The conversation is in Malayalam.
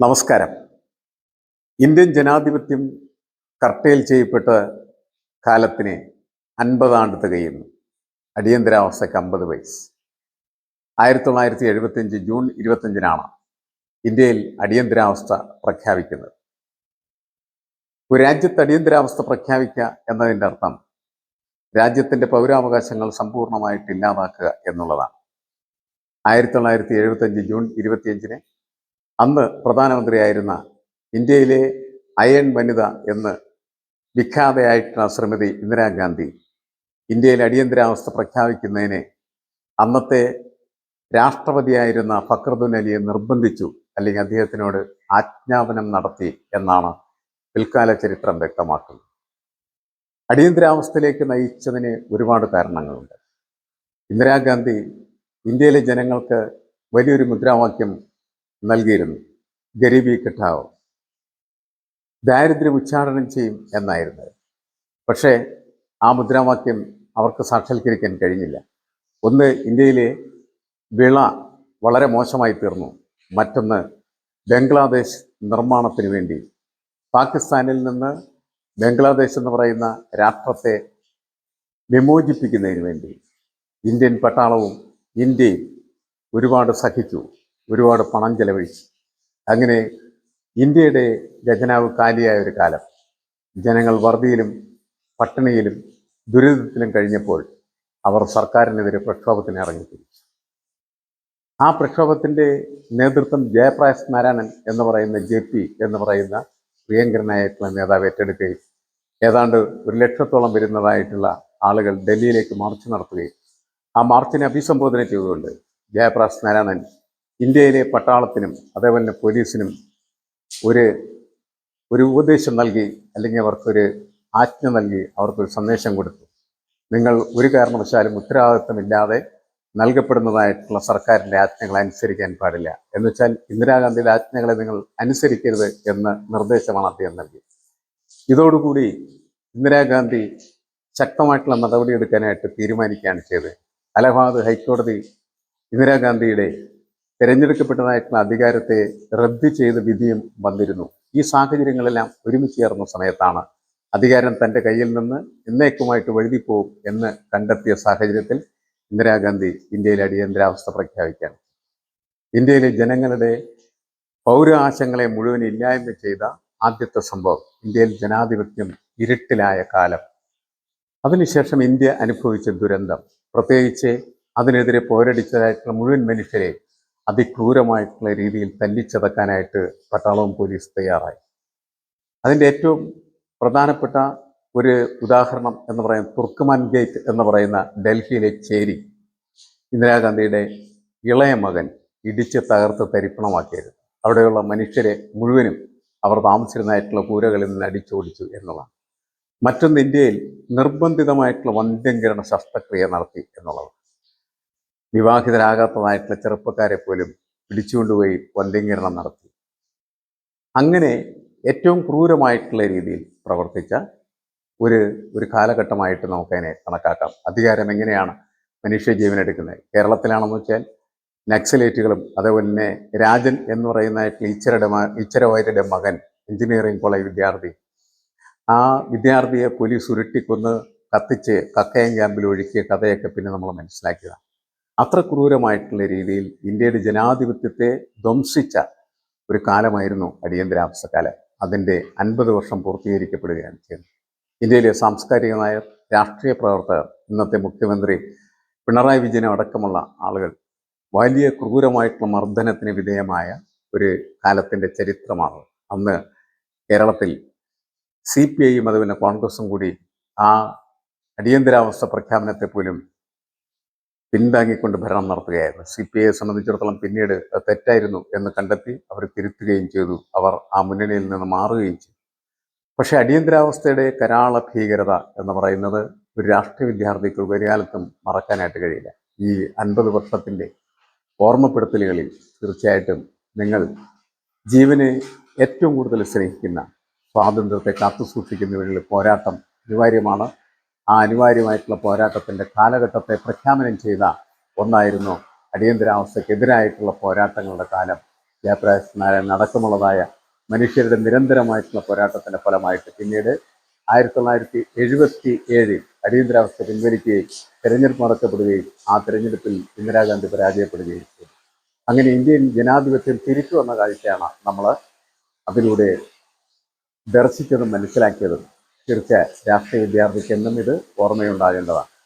നമസ്കാരം. ഇന്ത്യൻ ജനാധിപത്യം കർട്ടയിൽ ചെയ്യപ്പെട്ട കാലത്തിന് അൻപതാണ്ട് തികയുന്നു. അടിയന്തരാവസ്ഥയ്ക്ക് അമ്പത് വയസ്സ്. ആയിരത്തി തൊള്ളായിരത്തി എഴുപത്തിയഞ്ച് ജൂൺ ഇരുപത്തഞ്ചിനാണ് ഇന്ത്യയിൽ അടിയന്തരാവസ്ഥ പ്രഖ്യാപിക്കുന്നത്. ഒരു രാജ്യത്ത് അടിയന്തരാവസ്ഥ പ്രഖ്യാപിക്കുക എന്നതിന്റെ അർത്ഥം രാജ്യത്തിന്റെ പൗരാവകാശങ്ങൾ സമ്പൂർണമായിട്ട് ഇല്ലാതാക്കുക എന്നുള്ളതാണ്. ആയിരത്തി തൊള്ളായിരത്തി എഴുപത്തഞ്ച് ജൂൺ ഇരുപത്തിയഞ്ചിന് അന്ന് പ്രധാനമന്ത്രിയായിരുന്ന ഇന്ത്യയിലെ അയൺ വനിത എന്ന് വിഖ്യാതയായിട്ടുള്ള ശ്രീമതി ഇന്ദിരാഗാന്ധി ഇന്ത്യയിൽ അടിയന്തരാവസ്ഥ പ്രഖ്യാപിക്കുന്നതിന് അന്നത്തെ രാഷ്ട്രപതിയായിരുന്ന ഫക്രദുൻ അലിയെ നിർബന്ധിച്ചു അല്ലെങ്കിൽ അദ്ദേഹത്തിനോട് ആജ്ഞാപനം നടത്തി എന്നാണ് പിൽക്കാല ചരിത്രം വ്യക്തമാക്കുന്നത്. അടിയന്തരാവസ്ഥയിലേക്ക് നയിച്ചതിന് ഒരുപാട് കാരണങ്ങളുണ്ട്. ഇന്ദിരാഗാന്ധി ഇന്ത്യയിലെ ജനങ്ങൾക്ക് വലിയൊരു മുദ്രാവാക്യം നൽകിയിരുന്നു. ഗരീബി കിട്ടാവ്? ദാരിദ്ര്യം ഉച്ചാടനം ചെയ്യും എന്നായിരുന്നു. പക്ഷേ ആ മുദ്രാവാക്യം അവർക്ക് സാക്ഷാത്കരിക്കാൻ കഴിഞ്ഞില്ല. ഒന്ന് ഇന്ത്യയിലെ വിള വളരെ മോശമായി തീർന്നു. മറ്റൊന്ന് ബംഗ്ലാദേശ് നിർമ്മാണത്തിന് വേണ്ടി. പാകിസ്ഥാനിൽ നിന്ന് ബംഗ്ലാദേശ് എന്ന് പറയുന്ന രാഷ്ട്രത്തെ വിമോചിപ്പിക്കുന്നതിന് വേണ്ടി. ഇന്ത്യൻ പട്ടാളവും ഇന്ത്യയും ഒരുപാട് സഹിച്ചു. ഒരുപാട് പണം ചെലവഴിച്ചു. അങ്ങനെ ഇന്ത്യയുടെ രചനാവ് കാലിയായ ഒരു കാലം. ജനങ്ങൾ വർദ്ധിയിലും പട്ടിണിയിലും ദുരിതത്തിലും കഴിഞ്ഞപ്പോൾ അവർ സർക്കാരിനെതിരെ പ്രക്ഷോഭത്തിന് ഇറങ്ങിത്തിരിച്ചു ആ പ്രക്ഷോഭത്തിന്റെ നേതൃത്വം ജയപ്രകാശ് നാരായണൻ എന്ന് പറയുന്ന ജെ പി എന്ന് പറയുന്ന പ്രിയങ്കരനായിട്ടുള്ള നേതാവ് ഏറ്റെടുക്കുകയും ഏതാണ്ട് ഒരു ലക്ഷത്തോളം വരുന്നതായിട്ടുള്ള ആളുകൾ ഡൽഹിയിലേക്ക് മാർച്ച് നടത്തുകയും ആ മാർച്ചിനെ അഭിസംബോധന ചെയ്തുകൊണ്ട് ജയപ്രകാശ് നാരായണൻ ഇന്ത്യയിലെ പട്ടാളത്തിനും അതേപോലെ തന്നെ പോലീസിനും ഒരു ഒരു ഉപദേശം നൽകി അല്ലെങ്കിൽ അവർക്കൊരു ആജ്ഞ നൽകി അവർക്കൊരു സന്ദേശം കൊടുത്തു. നിങ്ങൾ ഒരു കാരണവശാലും ഉത്തരവാദിത്വമില്ലാതെ നൽകപ്പെടുന്നതായിട്ടുള്ള സർക്കാരിന്റെ ആജ്ഞകൾ അനുസരിക്കാൻ പാടില്ല. എന്ന് വെച്ചാൽ ഇന്ദിരാഗാന്ധിയുടെ ആജ്ഞകളെ നിങ്ങൾ അനുസരിക്കരുത് എന്ന നിർദ്ദേശമാണ് അദ്ദേഹം നൽകിയത് ഇതോടുകൂടി ഇന്ദിരാഗാന്ധി ശക്തമായിട്ടുള്ള നടപടിയെടുക്കാനായിട്ട് തീരുമാനിക്കുകയാണ് ചെയ്തത്. അലഹബാദ് ഹൈക്കോടതി ഇന്ദിരാഗാന്ധിയുടെ തിരഞ്ഞെടുക്കപ്പെട്ടതായിട്ടുള്ള അധികാരത്തെ റദ്ദ് ചെയ്ത വിധിയും വന്നിരുന്നു. ഈ സാഹചര്യങ്ങളെല്ലാം ഒരുമിച്ച് ചേർന്ന സമയത്താണ് അധികാരം തന്റെ കയ്യിൽ നിന്ന് എന്നേക്കുമായിട്ട് വഴുതിപ്പോകും എന്ന് കണ്ടെത്തിയ സാഹചര്യത്തിൽ ഇന്ദിരാഗാന്ധി ഇന്ത്യയിലെ അടിയന്തരാവസ്ഥ പ്രഖ്യാപിക്കാൻ. ഇന്ത്യയിലെ ജനങ്ങളുടെ പൗരാശങ്ങളെ മുഴുവൻ ഇല്ലായ്മ ചെയ്ത ആദ്യത്തെ സംഭവം ഇന്ത്യയിൽ ജനാധിപത്യം ഇരുട്ടിലായ കാലം. അതിനുശേഷം ഇന്ത്യ അനുഭവിച്ച ദുരന്തം. പ്രത്യേകിച്ച് അതിനെതിരെ പോരടിച്ചതായിട്ടുള്ള മുഴുവൻ മനുഷ്യരെ അതിക്രൂരമായിട്ടുള്ള രീതിയിൽ തല്ലിച്ചതക്കാനായിട്ട് പട്ടാളവും പോലീസ് തയ്യാറായി. അതിന്റെ ഏറ്റവും പ്രധാനപ്പെട്ട ഒരു ഉദാഹരണം എന്ന് പറയുന്നത് തുർക്കുമാൻ ഗേറ്റ് എന്ന് പറയുന്ന ഡൽഹിയിലെ ചേരി ഇന്ദിരാഗാന്ധിയുടെ ഇളയ മകൻ ഇടിച്ച് തകർത്ത് തരിപ്പണമാക്കിയത്. അവിടെയുള്ള മനുഷ്യരെ മുഴുവനും അവർ താമസിച്ചിരുന്നതായിട്ടുള്ള കൂരകളിൽ നിന്ന് അടിച്ചോടിച്ചു എന്നുള്ളതാണ്. മറ്റൊന്ന് ഇന്ത്യയിൽ നിർബന്ധിതമായിട്ടുള്ള വന്ധ്യംകരണ ശസ്ത്രക്രിയ നടത്തി എന്നുള്ളത് വിവാഹിതരാകാത്തതായിട്ടുള്ള ചെറുപ്പക്കാരെ പോലും പിടിച്ചുകൊണ്ടുപോയി വന്ധ്യംകരണം നടത്തി. അങ്ങനെ ഏറ്റവും ക്രൂരമായിട്ടുള്ള രീതിയിൽ പ്രവർത്തിച്ച ഒരു ഒരു കാലഘട്ടമായിട്ട് നമുക്കതിനെ കണക്കാക്കാം. അധികാരം എങ്ങനെയാണ് മനുഷ്യജീവൻ എടുക്കുന്നത്? കേരളത്തിലാണെന്ന് വെച്ചാൽ നക്സലേറ്റുകളും അതേപോലെ തന്നെ രാജൻ എന്ന് പറയുന്നതായിട്ടുള്ള ഈച്ചരുടെ മ ഈച്ചരവാര്യരുടെ മകൻ എഞ്ചിനീയറിംഗ് കോളേജ് വിദ്യാർത്ഥി ആ വിദ്യാർത്ഥിയെ പോലീസ് ഉരുട്ടിക്കൊന്ന് കത്തിച്ച് കക്കയം ക്യാമ്പിൽ ഒഴുക്കിയ കഥയൊക്കെ പിന്നെ നമ്മൾ മനസ്സിലാക്കുക അത്ര ക്രൂരമായിട്ടുള്ള രീതിയിൽ ഇന്ത്യയുടെ ജനാധിപത്യത്തെ ധ്വംസിച്ച ഒരു കാലമായിരുന്നു അടിയന്തരാവസ്ഥ കാലം അതിന്റെ അൻപത് വർഷം പൂർത്തീകരിക്കപ്പെടുകയാണ് ചെയ്യുന്നത് ഇന്ത്യയിലെ സാംസ്കാരിക നായർ രാഷ്ട്രീയ പ്രവർത്തകർ ഇന്നത്തെ മുഖ്യമന്ത്രി പിണറായി വിജയനും അടക്കമുള്ള ആളുകൾ വലിയ ക്രൂരമായിട്ടുള്ള മർദ്ദനത്തിന് വിധേയമായ ഒരു കാലത്തിന്റെ ചരിത്രമാണ്. അന്ന് കേരളത്തിൽ സി പി ഐയും അതുപോലെ കോൺഗ്രസും കൂടി ആ അടിയന്തരാവസ്ഥ പ്രഖ്യാപനത്തെ പോലും പിന്താങ്ങിക്കൊണ്ട് ഭരണം നടത്തുകയായിരുന്നു. സി പി ഐയെ സംബന്ധിച്ചിടത്തോളം പിന്നീട് തെറ്റായിരുന്നു എന്ന് കണ്ടെത്തി അവർ തിരുത്തുകയും ചെയ്തു. അവർ ആ മുന്നണിയിൽ നിന്ന് മാറുകയും ചെയ്തു. പക്ഷേ അടിയന്തരാവസ്ഥയുടെ കരാള ഭീകരത എന്ന് പറയുന്നത് ഒരു രാഷ്ട്രീയ വിദ്യാർത്ഥിക്ക് ഒരു കാലത്തും മറക്കാനായിട്ട് കഴിയില്ല. ഈ അൻപത് വർഷത്തിന്റെ ഓർമ്മപ്പെടുത്തലുകളിൽ തീർച്ചയായിട്ടും നിങ്ങൾ ജീവനെ ഏറ്റവും കൂടുതൽ സ്നേഹിക്കുന്ന സ്വാതന്ത്ര്യത്തെ കാത്തുസൂക്ഷിക്കുന്നവരിൽ പോരാട്ടം അനിവാര്യമാണ്. ആ അനിവാര്യമായിട്ടുള്ള പോരാട്ടത്തിന്റെ കാലഘട്ടത്തെ പ്രഖ്യാപനം ചെയ്ത ഒന്നായിരുന്നു അടിയന്തരാവസ്ഥക്കെതിരായിട്ടുള്ള പോരാട്ടങ്ങളുടെ കാലം. ജയപ്രകാശ് നാരായണൻ അടക്കമുള്ളതായ മനുഷ്യരുടെ നിരന്തരമായിട്ടുള്ള പോരാട്ടത്തിന്റെ ഫലമായിട്ട് പിന്നീട് ആയിരത്തി തൊള്ളായിരത്തി എഴുപത്തി ഏഴിൽ അടിയന്തരാവസ്ഥ പിൻവലിക്കുകയും തെരഞ്ഞെടുപ്പ് നടത്തപ്പെടുകയും ആ തെരഞ്ഞെടുപ്പിൽ ഇന്ദിരാഗാന്ധി പരാജയപ്പെടുകയും ചെയ്തു. അങ്ങനെ ഇന്ത്യൻ ജനാധിപത്യം തിരിച്ചു വന്ന കാഴ്ചയാണ് നമ്മൾ അതിലൂടെ ദർശിച്ചതും മനസ്സിലാക്കിയതും. തീർച്ച രാഷ്ട്രീയ വിദ്യാർത്ഥിക്ക് എന്നും ഇത് ഓർമ്മയുണ്ടാകേണ്ടതാണ്.